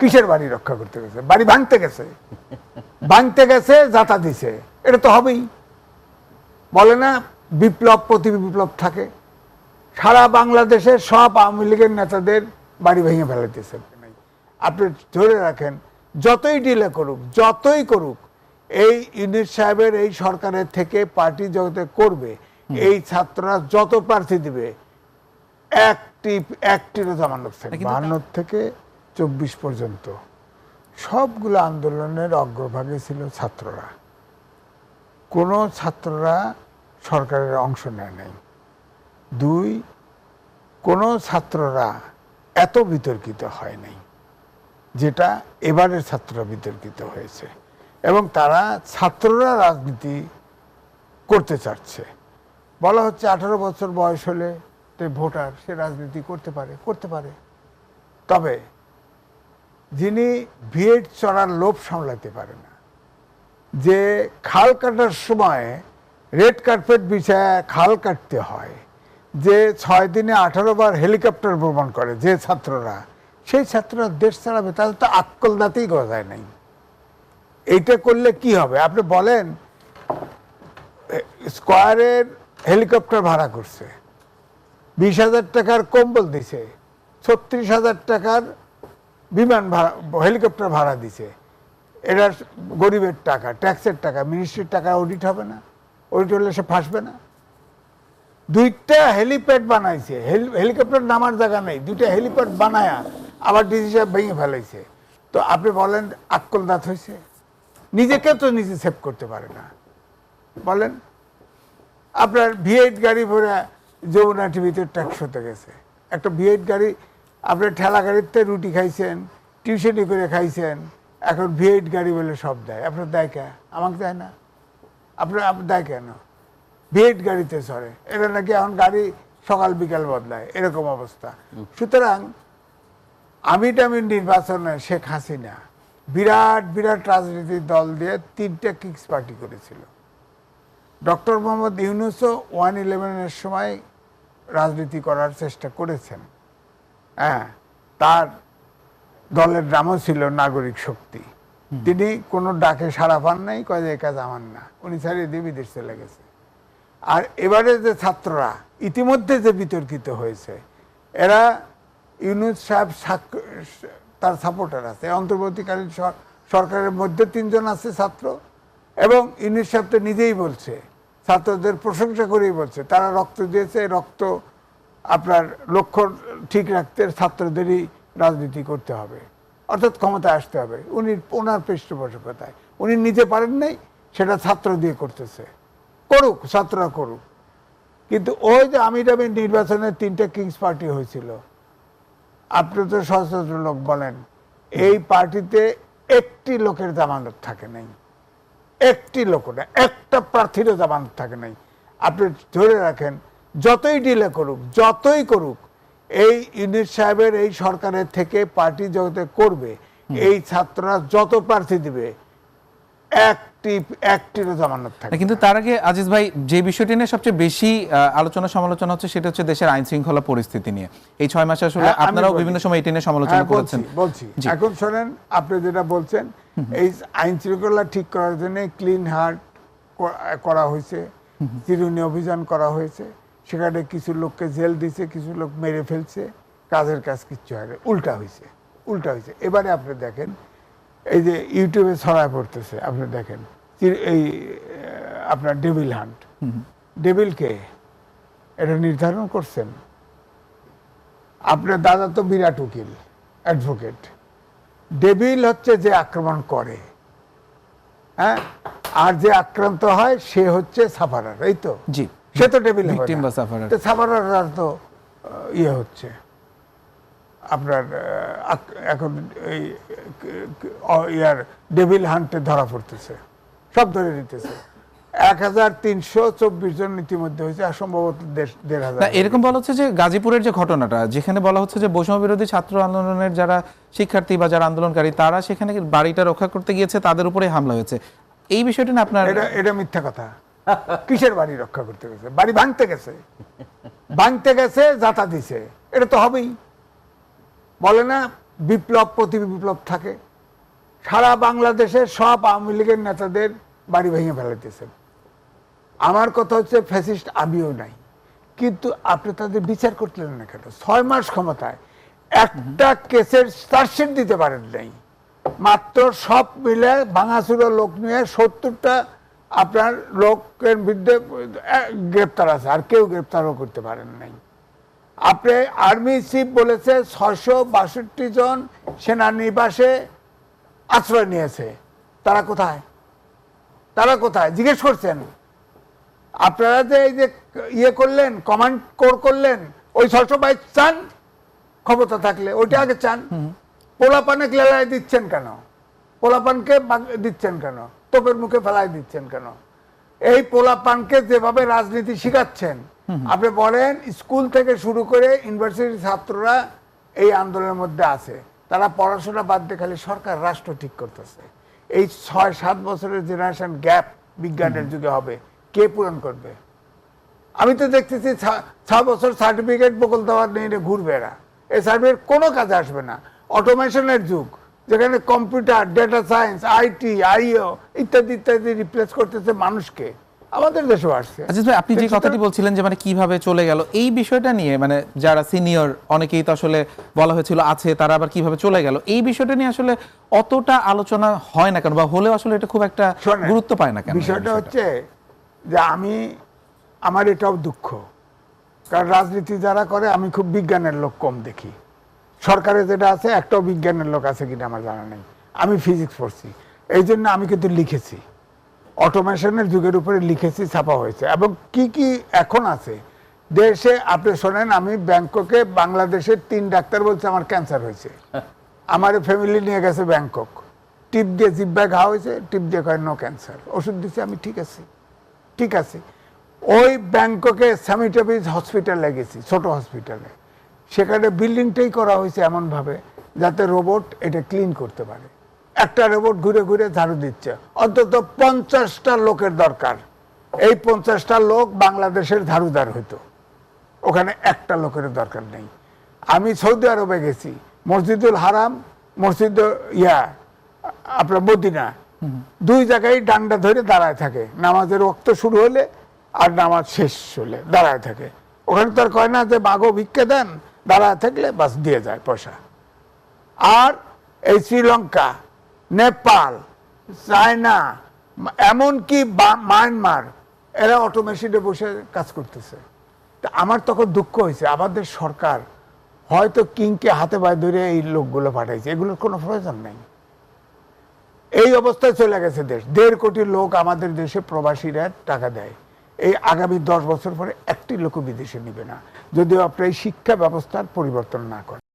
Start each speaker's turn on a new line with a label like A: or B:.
A: কিসের বাড়ি রক্ষা করতে গেছে? বাড়ি ভাঙতে গেছে। ভাঙতে গেছে যাতা দিছে। এটা তো হবেই। বলে না বিপ্লব প্রতি বিপ্লব থাকে। সারা বাংলাদেশে সব আওয়ামী লীগের নেতাদের বাড়ি ভেঙে ফেলাইতেছে। আপনি ধরে রাখেন যতই ডিলে করুক যতই করুক এই ইউনিট সাহেবের এই সরকারের থেকে পার্টি জগতে করবে এই ছাত্ররা যত প্রার্থী দিবে একটি একটিরও জামানত থাকে
B: কিন্তু তা-
A: বাহান্ন থেকে চব্বিশ পর্যন্ত। সবগুলো আন্দোলনের অগ্রভাগে ছিল ছাত্ররা। কোনো ছাত্ররা সরকারের অংশ নেয় নাই। দুই, কোনো ছাত্ররা এত বিতর্কিত হয় নাই, যেটা এবারের ছাত্ররা বিতর্কিত হয়েছে। এবং তারা ছাত্ররা রাজনীতি করতে চাচ্ছে। বলা হচ্ছে আঠারো বছর বয়স হলে ভোটার সে রাজনীতি করতে পারে করতে পারে। তবে যিনি ভিড় চড়ার লোভ সামলাতে পারে না। যে খাল কাটার সময় রেড কার্পেট বিছায় খাল কাটতে হয়, যে ছয় দিনে আঠারো বার হেলিকপ্টার ভ্রমণ করে যে ছাত্ররা, সেই ছাত্ররা দেশ ছাড়াবে তাদের তো আক্কল দাঁতেই গজায় নাই। এইটা করলে কি হবে? আপনি বলেন স্কোয়ারের হেলিকপ্টার ভাড়া করছে, বিশ হাজার টাকার কম্বল দিছে, ছত্রিশ হাজার টাকার বিমান ভাড়া, হেলিকপ্টার ভাড়া দিছে। এটা গরিবের টাকা, ট্যাক্সের টাকা মিনিস্ট্রির টাকা অডিট হবে না। অডিট হলে সে ফাঁসবে না। দুইটা হেলিপ্যাড বানাইছে। হেলিকপ্টার নামার জায়গা নেই। দুইটা হেলিপ্যাড বানায়া আবার ডিসি সাহেব ভেঙে ফেলাইছে। তো আপনি বলেন, আক্কল দাঁত হয়েছে নিজেকে তো নিজে সেভ করতে পারে না। বলেন, আপনার ভিএইট গাড়ি ভরে যমুনা টিভিতে ট্যাক্স হতে গেছে। একটা ভিএইট গাড়ি আপনার ঠেলা গাড়িতে রুটি খাইছেন, টিউশনি করে খাইছেন, এখন ভিএইট গাড়ি বলে সব দেয়। আপনার দেয় কে? আমাকে দেয় না। আপনার দেয় কেন? ভিএইট গাড়িতে চড়ে। এটা নাকি এখন গাড়ি সকাল, বিকাল বদলায়। এরকম অবস্থা। সুতরাং আমি টামি নির্বাচনে শেখ হাসিনা বিরাট বিরাট রাজনীতির দল দিয়ে তিনটা কিংস পার্টি করেছিল। ডক্টর মোহাম্মদ ইউনুসও ওয়ান ইলেভেনের সময় রাজনীতি করার চেষ্টা করেছেন। হ্যাঁ তার দলের নামও ছিল নাগরিক শক্তি। তিনি কোনো ডাকে সাড়া পান নাই কয় যে এ কাজ আমার না। উনি ছাড়িয়ে দিয়ে বিদেশ চলে গেছে। আর এবারে যে ছাত্ররা ইতিমধ্যে যে বিতর্কিত হয়েছে এরা ইউনুস সাহেব তার সাপোর্টার আছে। অন্তর্বর্তীকালীন সরকারের মধ্যে তিনজন আছে ছাত্র এবং ইউনুস সাহেব তো নিজেই বলছে ছাত্রদের প্রশংসা করেই বলছে তারা রক্ত দিয়েছে রক্ত আপনার লক্ষ্য ঠিক রাখতে ছাত্রদেরই রাজনীতি করতে হবে। অর্থাৎ ক্ষমতায় আসতে হবে। উনি ওনার পৃষ্ঠপোষকতায়। উনি নিতে পারেন নাই, সেটা ছাত্র দিয়ে করতেছে। করুক, ছাত্ররা করুক। কিন্তু ওই যে আমির আমির নির্বাচনে তিনটা কিংস পার্টি হয়েছিল, আপনি তো সচেতন লোক বলেন, এই পার্টিতে একটি লোকের জামানত থাকে নাই। একটি লোক না, একটা প্রার্থীরও জামানত থাকে নাই। আপনি ধরে রাখেন যতই ডিলে করুক যতই করুক এই ইউনিট সাহেবের এই সরকারের থেকে পার্টি জগতে করবে এই ছাত্ররা যত প্রার্থী দিবে একটি একটিরও জামানত থাকে
B: কিন্তু তার আগে আজিজ ভাই যে বিষয়টি নিয়ে সবচেয়ে বেশি আলোচনা সমালোচনা হচ্ছে সেটা হচ্ছে দেশের আইন শৃঙ্খলা পরিস্থিতি নিয়ে। এই ছয় মাসে আসলে
A: হ্যাঁ,
B: আপনারাও বিভিন্ন সময় এটি নিয়ে সমালোচনা
A: হ্যাঁ,
B: করেছেন।
A: বলছি, বলছি। এখন শোনেন আপনি যেটা বলছেন এই আইন শৃঙ্খলা ঠিক করার জন্য ক্লিন হার্ট করা হয়েছে চিরুনি অভিযান করা হয়েছে। সেখানে কিছু লোককে জেল দিছে কিছু লোক মেরে ফেলছে কাজের কাজ কিচ্ছু হয় না উল্টা হয়েছে উল্টা হয়েছে এবারে আপনি দেখেন এই যে ইউটিউবে ছড়ায় পড়তেছে আপনি দেখেন এই আপনার ডেভিল হান্ট। ডেভিল কে? এটা নির্ধারণ করছেন? আপনার দাদা তো বিরাট উকিল অ্যাডভোকেট। ডেভিল হচ্ছে যে আক্রমণ করে হ্যাঁ? আর যে আক্রান্ত হয় সে হচ্ছে সাফারার এই তো?
B: জি।
A: সে তো
B: বা
A: সাফারার তো ইয়ে হচ্ছে। আপনার এখন এই ইয়ার ডেভিল হান্টে ধরা পড়তেছে। সব ধরে নিতেছে। এক হাজার তিনশো চব্বিশ জন ইতিমধ্যে হয়েছে আর সম্ভবত দেড় হাজার।
B: এরকম বলা হচ্ছে যে গাজীপুরের যে ঘটনাটা যেখানে বলা হচ্ছে যে বৈষম্য বিরোধী ছাত্র আন্দোলনের যারা শিক্ষার্থী বা যারা আন্দোলনকারী তারা সেখানে বাড়িটা রক্ষা করতে গিয়েছে তাদের উপরে হামলা হয়েছে। এই বিষয়টা না আপনার
A: এটা এটা মিথ্যা কথা। কিসের বাড়ি রক্ষা করতে গেছে? বাড়ি ভাঙতে গেছে। ভাঙতে গেছে, যাতা দিছে। এটা তো হবেই। বলে না, বিপ্লব প্রতি বিপ্লব থাকে। সারা বাংলাদেশে সব আওয়ামী লীগের নেতাদের বাড়ি ভেঙে ফেলাইতেছেন। আমার কথা হচ্ছে, ফ্যাসিস্ট আমিও নাই। কিন্তু আপনি তাদের বিচার করলেন না কেন? ছয় মাস ক্ষমতায় একটা কেসের চার্জশিট দিতে পারেন নাই। মাত্র সব মিলে ভাঙাচুরা লোক নিয়ে সত্তরটা আপনার লোকের বিরুদ্ধে গ্রেপ্তার আছে আর কেউ গ্রেপ্তারও করতে পারেন নাই। আপনি আর্মি চিফ বলেছে ছশো বাষট্টি জন সেনানিবাসে আশ্রয় নিয়েছে। তারা কোথায়? তারা কোথায়? জিজ্ঞেস করছেন। আপনারা যে এই যে ইয়ে করলেন কমান্ড কোর করলেন ওই ছশো বাইশ চান? ক্ষমতা থাকলে ওইটা আগে চান? পোলাপানে লেলাই দিচ্ছেন কেন? পোলাপানকে দিচ্ছেন কেন? তোপের মুখে ফেলাই দিচ্ছেন কেন? এই পোলাপানকে যেভাবে রাজনীতি শিখাচ্ছেন আপনি বলেন স্কুল থেকে শুরু করে ইউনিভার্সিটির ছাত্ররা এই আন্দোলনের মধ্যে আছে। তারা পড়াশোনা বাদ দিয়ে খালি সরকার রাষ্ট্র ঠিক করতেছে। এই ছয় সাত বছরের জেনারেশন গ্যাপ বিজ্ঞানের যুগে হবে। কে পূরণ করবে? আমি তো দেখতেছি ছ- বছর সার্টিফিকেট বকল দেওয়ার নিয়ে ঘুরবে এরা। এই সার্টিফিকেট কোনো কাজে আসবে না। অটোমেশনের যুগ। যেখানে কম্পিউটার ডেটা সায়েন্স আইটি আইও ইত্যাদি ইত্যাদি রিপ্লেস করতেছে মানুষকে। আমাদের দেশেও আসছে।
B: ভাই আপনি যে কথাটি বলছিলেন যে মানে কীভাবে চলে গেল এই বিষয়টা নিয়ে মানে যারা সিনিয়র অনেকেই তো আসলে বলা হয়েছিল আছে তারা আবার কীভাবে চলে গেল এই বিষয়টা নিয়ে আসলে অতটা আলোচনা হয় না কেন বা হলেও আসলে এটা খুব একটা গুরুত্ব পায় না কেন
A: বিষয়টা? হচ্ছে যে আমি আমার এটাও দুঃখ। কারণ রাজনীতি যারা করে আমি খুব বিজ্ঞানের লোক কম দেখি। সরকারে যেটা আছে, একটাও বিজ্ঞানের লোক আছে কিনা আমার জানা নেই। আমি ফিজিক্স পড়ছি। এই জন্য আমি কিন্তু লিখেছি। অটোমেশনের যুগের উপরে লিখেছি, ছাপা হয়েছে। এবং কি কি এখন আছে? দেশে আপনি শোনেন, আমি ব্যাংককে বাংলাদেশের তিন ডাক্তার বলছে আমার ক্যান্সার হয়েছে। আমার ফ্যামিলি নিয়ে গেছে ব্যাংকক। টিপ দিয়ে জিব্বায় ঘা হয়েছে, টিপ দিয়ে কয় নো ক্যান্সার ওষুধ দিচ্ছে আমি ঠিক আছি। ঠিক আছে। ওই ব্যাংককে স্যামিটাবিজ হসপিটালে গেছি, ছোট হসপিটালে সেখানে বিল্ডিংটাই করা হয়েছে এমনভাবে যাতে রোবট এটা ক্লিন করতে পারে। একটা রোবট ঘুরে ঘুরে ঝাড়ু দিচ্ছে। অন্তত পঞ্চাশটা লোকের দরকার। এই পঞ্চাশটা লোক বাংলাদেশের ঝাড়ুদার হইতো ওখানে একটা লোকের দরকার নেই। আমি সৌদি আরবে গেছি। মসজিদুল হারাম, মসজিদ, ইয়া, আপনার মদিনা। দুই জায়গায় ডান্ডা ধরে দাঁড়ায় থাকে। নামাজের রক্ত শুরু হলে আর নামাজ শেষ হলে দাঁড়ায় থাকে। ওখানে তো আর কয় না যে মাগো ভিক্ষে দেন। দাঁড়ায় থাকলে বাস দিয়ে যায় পয়সা। আর এই শ্রীলঙ্কা, নেপাল, চায়না, এমনকি মায়ানমার, এরা অটোমেশনে বসে কাজ করতেছে। তা আমার তখন দুঃখ হয়েছে, আমাদের সরকার হয়তো কিংকে হাতে পায়ে ধরে এই লোকগুলো পাঠাইছে, এগুলোর কোনো প্রয়োজন নেই। এই অবস্থায় চলে গেছে দেশ। দেড় কোটি লোক আমাদের দেশে প্রবাসীরা টাকা দেয়। এই আগামী দশ বছর পরে একটি লোক বিদেশে নিবে না। যদিও আপনার এই শিক্ষা ব্যবস্থার পরিবর্তন না করেন